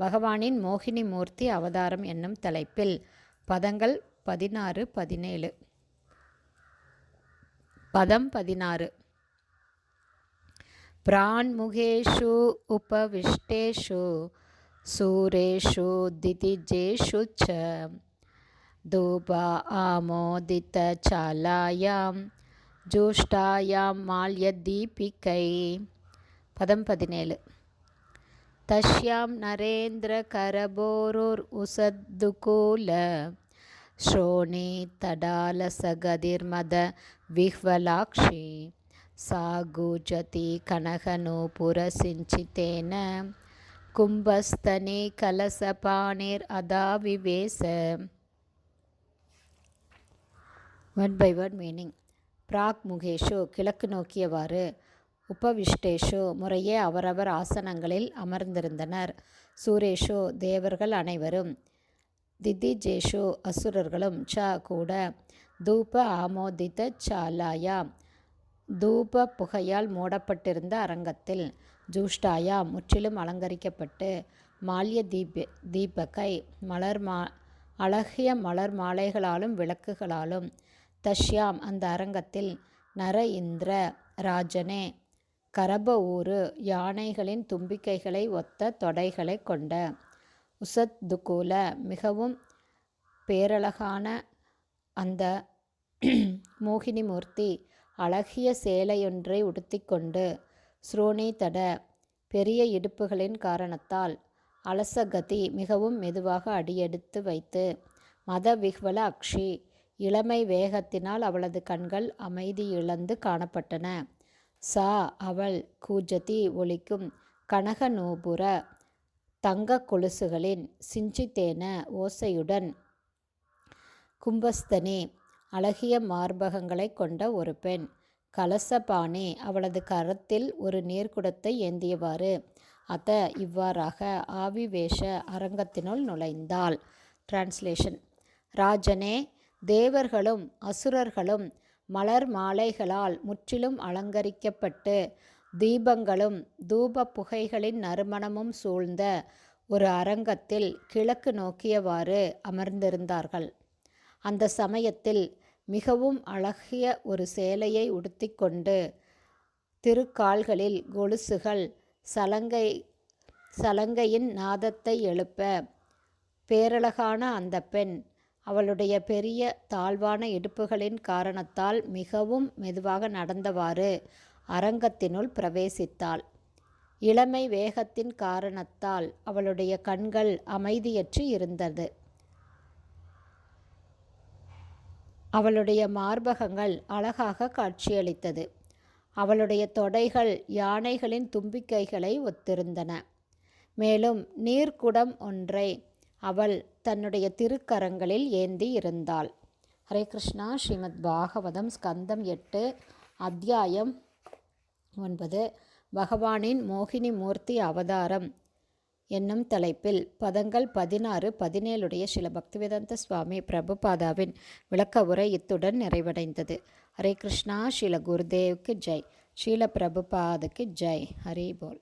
பகவானின் மோகினி மூர்த்தி அவதாரம் என்னும் தலைப்பில் பதங்கள் பதினாறு பதினேழு. பதம் பதினாறு. பிராண்முகேஷு உபவிஷ்டேஷு சூரேஷு திதிஜேஷு ச தூபா ஆமோதித்த சாலாயாம் ஜூஷ்டாயாம் மால்ய தீபிகை பதம் பதினேழு. தஷ்யாம் நரேந்திர கரபோரூர் உசத்துகூல ஸ்ரோணி தடாலசகதிர்மத விஹ்வலாக்ஷி சாகுஜதி கனகநூபுரசிஞ்சித்தேன கும்பஸ்தனி கலசபாணிர் அதாவிவேச ஒன் பை ஒன் மீனிங் பிராக் முகேஷு கிழக்கு நோக்கியவாறு உபவிஷ்டேஷு முறையே அவரவர் ஆசனங்களில் அமர்ந்திருந்தனர். சூரேஷு தேவர்கள் அனைவரும் திதிஜேஷு அசுரர்களும் ச கூட தூப ஆமோதித்த சாலாயா தூப புகையால் மூடப்பட்டிருந்த அரங்கத்தில் ஜூஷ்டாயா முற்றிலும் அலங்கரிக்கப்பட்டு மால்ய தீப தீபக்கை மலர் மா அழகிய மலர் மாலைகளாலும் விளக்குகளாலும் தஷ்யாம் அந்த அரங்கத்தில் நர இந்திர ராஜனே கரப ஊரு யானைகளின் தும்பிக்கைகளை ஒத்த தொடைகளை கொண்ட. உசத்துகூல மிகவும் பேரழகான அந்த மோகினி மூர்த்தி அழகிய சேலையொன்றை உடுத்திக்கொண்டு ஸ்ரோனி தட பெரிய இடுப்புகளின் காரணத்தால் அலசகதி மிகவும் மெதுவாக அடியெடுத்து வைத்து மத விஹ்வல அக்ஷி இளமை வேகத்தினால் அவளது கண்கள் அமைதி இழந்து காணப்பட்டன. சா அவள் கூஜதி ஒலிக்கும் கனக தங்க கொலுசுகளின் சிஞ்சித்தேன ஓசையுடன் கும்பஸ்தனி அழகிய மார்பகங்களை கொண்ட ஒரு பெண். கலசபாணி அவளது கரத்தில் ஒரு நீர்க்குடத்தை ஏந்தியவாறு அத இவ்வாறாக ஆவிவேஷ அரங்கத்தினுள் நுழைந்தாள். டிரான்ஸ்லேஷன் ராஜனே தேவர்களும் அசுரர்களும் மலர் மாலைகளால் முற்றிலும் அலங்கரிக்கப்பட்டு தீபங்களும் தூப புகைகளின் நறுமணமும் சூழ்ந்த ஒரு அரங்கத்தில் கிழக்கு நோக்கியவாறு அமர்ந்திருந்தார்கள். அந்த சமயத்தில் மிகவும் அழகிய ஒரு சேலையை உடுத்திக்கொண்டு திருக்கால்களில் கொலுசுகள் சலங்கை சலங்கையின் நாதத்தை எழுப்ப பேரழகான அந்த பெண் அவளுடைய பெரிய தாழ்வான இடுப்புகளின் காரணத்தால் மிகவும் மெதுவாக நடந்தவாறு அரங்கத்தினுள் பிரவேசித்தாள். இளமை வேகத்தின் காரணத்தால் அவளுடைய கண்கள் அமைதியற்று இருந்தது. அவளுடைய மார்பகங்கள் அழகாக காட்சியளித்தது. அவளுடைய தொடைகள் யானைகளின் தும்பிக்கைகளை ஒத்திருந்தன. மேலும் நீர்க்குடம் ஒன்றை அவள் தன்னுடைய திருக்கரங்களில் ஏந்தி இருந்தாள். ஹரே கிருஷ்ணா ஸ்ரீமத் பாகவதம் ஸ்கந்தம் எட்டு அத்தியாயம் ஒன்பது. பகவானின் மோகினி மூர்த்தி அவதாரம் என்னும் தலைப்பில் பதங்கள் பதினாறு பதினேழுடைய சில பக்திவேதந்த சுவாமி பிரபுபாதாவின் விளக்க உரை இத்துடன் நிறைவடைந்தது. ஹரே கிருஷ்ணா ஸ்ரீல குருதேவுக்கு ஜெய். ஸ்ரீல பிரபுபாதுக்கு ஜெய். ஹரி போல்.